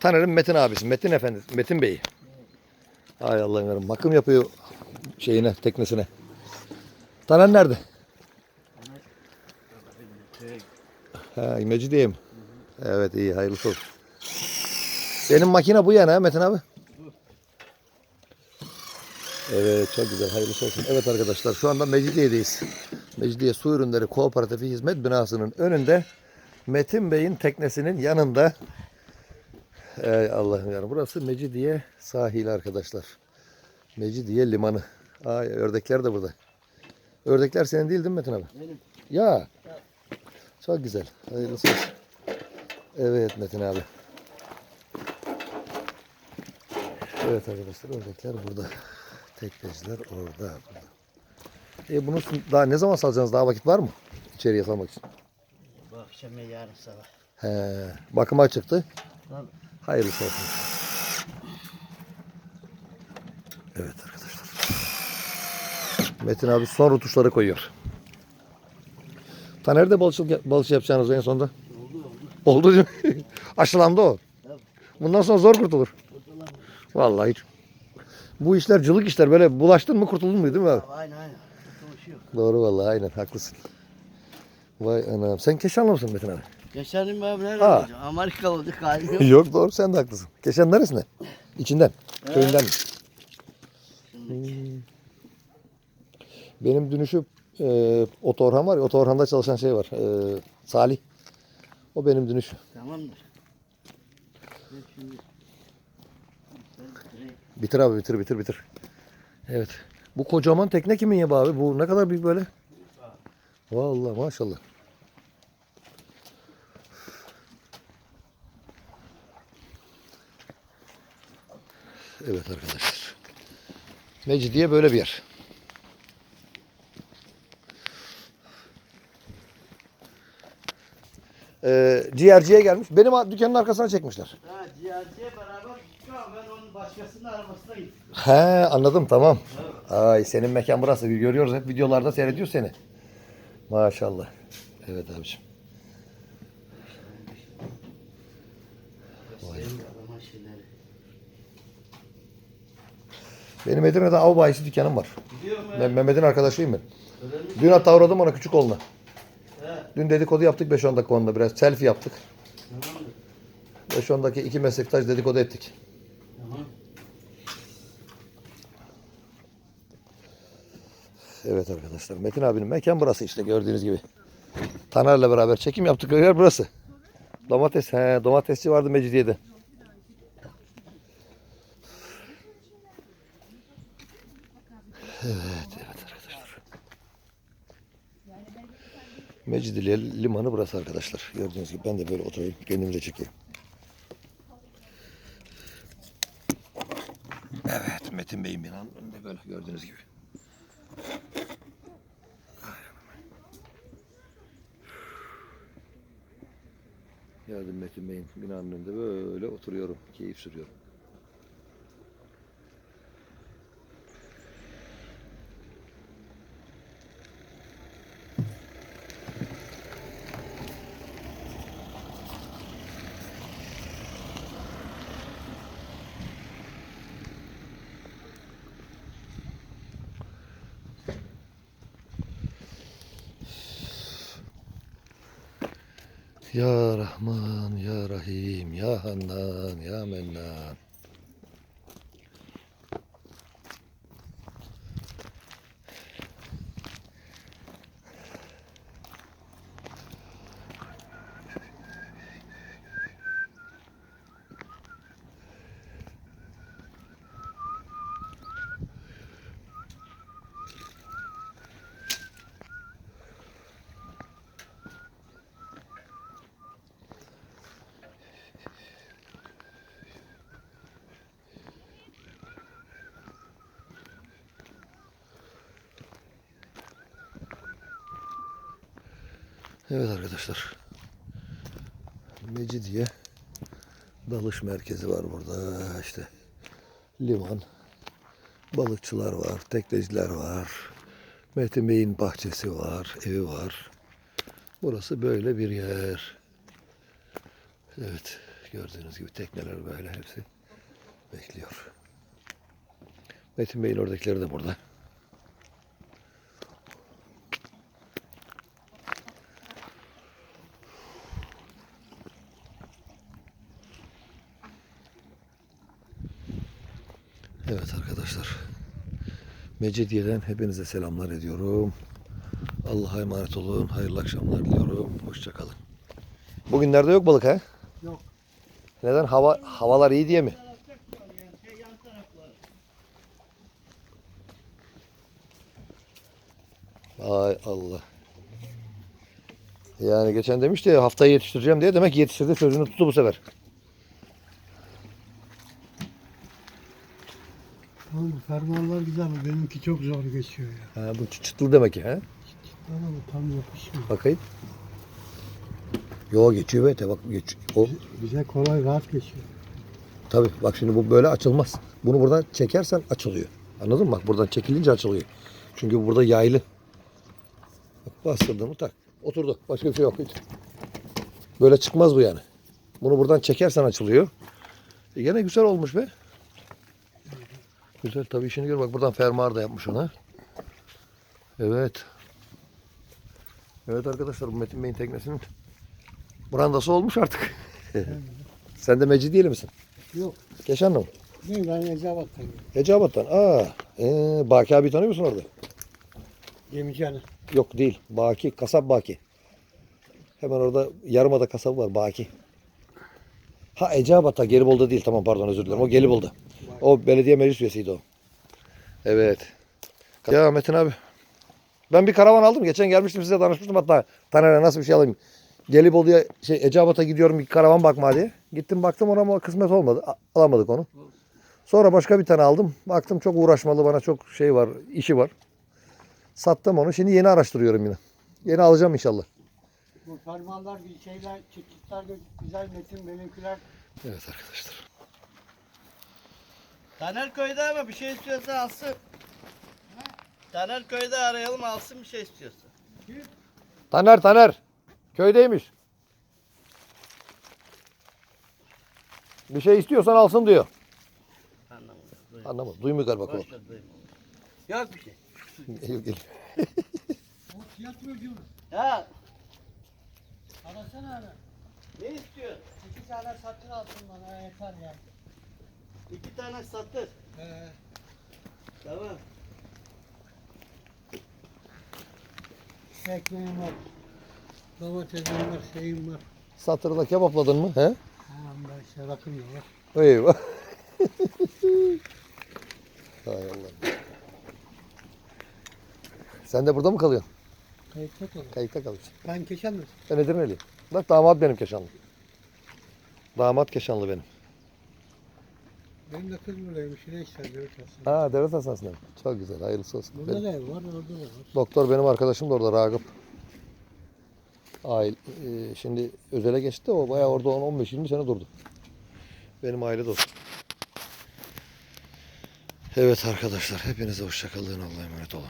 Taner'in Metin abisi. Metin efendi. Metin Bey. Ay Allah'ım yarabbim. Bakım yapıyor şeyine, teknesine. Taner nerede? Ha, Mecidiye mi? Evet iyi hayırlısı olsun. Senin makine bu yana Metin abi. Evet çok güzel hayırlısı olsun. Evet arkadaşlar şu anda Mecidiye'deyiz. Mecidiye Su Ürünleri Kooperatifi Hizmet Binası'nın önünde Metin Bey'in teknesinin yanında. Ey Allah'ım yani burası Mecidiye sahili arkadaşlar. Mecidiye limanı. Ay ördekler de burada. Ördekler senin değil değil mi Metin abi? Benim. Ya. Çok güzel. Hayırlısı olsun. Evet Metin abi. Evet arkadaşlar ördekler burada. Tekneciler orada. burada. E bunu daha ne zaman salacaksınız? Daha vakit var mı? İçeriye salmak için. Bu akşam ve yarın sabah. He, bakıma çıktı. Tabii. Hayırlısı olsun. Evet arkadaşlar. Metin abi son rutuşları koyuyor. Taner de balıkçılık, balıkçı yapacağınız en sonunda. Oldu oldu. Oldu değil mi? Aşılandı o. Tabii. Bundan sonra zor kurtulur. Kurtulamıyor. Vallahi. Bu işler cılık işler böyle bulaştın mı kurtuldun mu değil mi abi? Aynen aynen. Doğru vallahi aynen haklısın. Vay anam. Sen Keşanlı mısın Metin abi? Geçelim abi nerede Ha. olacak? Amerika oldu halim yok. Yok doğru sen de haklısın. Keşan neresinde? İçinden. Köyünden mi? Şimdi Benim dünüşü e, Otoorhan var ya Otoorhan'da çalışan şey var. E, Salih. O benim dünüşü. Tamamdır. Ben şimdi Bitir abi bitir bitir bitir. Evet. Bu kocaman tekne kimin ya abi? Bu ne kadar büyük böyle? Vallahi maşallah. Evet arkadaşlar. Mecidiye böyle bir yer. Ee, ciğerciye gelmiş. Benim dükkanın arkasına çekmişler. Ha ciğerciye beraber gittik ama ben onun başkasının arabasına gittim. He anladım tamam. Ay senin mekan burası. Görüyoruz hep videolarda seyrediyor seni. Maşallah. Evet abiciğim. Benim Edirne'de av bayisi dükkanım var. Ben. Mehmet'in arkadaşıyım ben. Dün hatta uğradım ona küçük oğluna. He. Dün dedikodu yaptık 5-10 dakika onunla biraz. Selfie yaptık. Tamamdır. 5-10 dakika iki meslektaş dedikodu ettik. Evet arkadaşlar. Metin abinin mekan burası işte gördüğünüz gibi. Taner'le beraber çekim yaptık. Yer burası. Domates. He, domatesçi vardı Mecidiye'de. Evet, evet arkadaşlar. Mecidiye limanı burası arkadaşlar. Gördüğünüz gibi ben de böyle oturayım. Kendimi de çekeyim. Evet, Metin Bey'in binanın önünde böyle gördüğünüz gibi. Geldim Metin Bey'in binanın önünde böyle oturuyorum. Keyif sürüyorum. Ya Rahman, Ya Rahim, Ya Hannan, Ya Mennan. Evet arkadaşlar. Mecidiye dalış merkezi var burada işte. Liman. Balıkçılar var, tekneciler var. Metin Bey'in bahçesi var, evi var. Burası böyle bir yer. Evet, Gördüğünüz gibi tekneler böyle hepsi bekliyor. Metin Bey'in oradakileri de burada. Evet arkadaşlar. Mecidiye'den hepinize selamlar ediyorum. Allah'a emanet olun. Hayırlı akşamlar diliyorum. Hoşçakalın. Bugünlerde yok balık ha? Yok. Neden? Hava havalar iyi diye mi? Ay Allah. Yani geçen demişti ya haftayı yetiştireceğim diye demek yetiştirdi sözünü tuttu bu sefer. Oğlum fermuarlar güzel ama benimki çok zor geçiyor ya. Ha, bu çı- çıtlı demek ki ha? Ama bu tam yapışmıyor. Bakayım. Yo geçiyor be de bak geç. O Bize kolay rahat geçiyor. tabii bak şimdi bu böyle açılmaz. Bunu buradan çekersen açılıyor. Anladın mı? Bak buradan çekilince açılıyor. Çünkü burada yaylı. Bak bastırdın mı tak. Oturdu. Başka bir şey yok hiç. Böyle çıkmaz bu yani. Bunu buradan çekersen açılıyor. E gene güzel olmuş be. Güzel tabii işini gör. Bak buradan fermuar da yapmış ona. Evet. Evet arkadaşlar bu Metin Bey'in teknesinin brandası olmuş artık. Sen de Mecidiyeli misin? Yok. Keşanlı mı? Ne ben Ecevat'tayım. Eceabat'tan. Aa, ee, Baki abi tanıyor musun orada? Gemicani. Yok değil. Baki, kasap Baki. Hemen orada Yarımada kasabı var Baki. Ha Eceabat'ta Gelibolu'da değil. Tamam pardon özür dilerim. O Gelibolu'da. O belediye meclis üyesiydi o. Evet. Ya Metin abi. Ben bir karavan aldım. Geçen gelmiştim size danışmıştım hatta. Taner'e nasıl bir şey alayım. Gelibolu'ya şey Eceabat'a gidiyorum bir karavan bakma diye. Gittim baktım ona ama kısmet olmadı. A- Alamadık onu. Sonra başka bir tane aldım. Baktım çok uğraşmalı bana çok şey var, işi var. Sattım onu. Şimdi yeni araştırıyorum yine. Yeni alacağım inşallah. Bu fermuarlar bir şeyler, çıktıklar güzel metin benimkiler. Evet arkadaşlar. Taner köyde ama bir şey istiyorsa alsın. Taner köyde arayalım alsın bir şey istiyorsa. Taner Taner. Köydeymiş. Bir şey istiyorsan alsın diyor. Anlamadım. Duymadım. Anlamadım. Duymuyor galiba kulak. Boş ver duymadım. Yok bir şey. Geliyor, geliyor. O tiyatrocu. Ha Arasana ara. ne istiyor? İki tane satır alsın bana yeter ya. İki tane satır. Ee, Tamam. ekmeğim var. Domatesim var, şeyim var. Satırda kebapladın mı? He? Ha, ben işte rakım var. Eyvah. Hay Allah. Sen de burada mı kalıyorsun? Kayıtlı olur. Kayıkta kalıyorsun. Ben keşen mi? Ben Edirne'liyim. Bak damat benim Keşanlı. Damat Keşanlı benim. Benim de kız buradaymış. İster devlet olsun. Ha devlet hastanesinde. Çok güzel. Hayırlısı olsun. Burada Benim- da ev var, orada da var. doktor benim arkadaşım da orada Ragıp. Aile, e, şimdi özele geçti de o bayağı orada 10-15-20 sene durdu. Benim aile dostum. Evet arkadaşlar hepinize hoşçakalın. Allah'a emanet olun.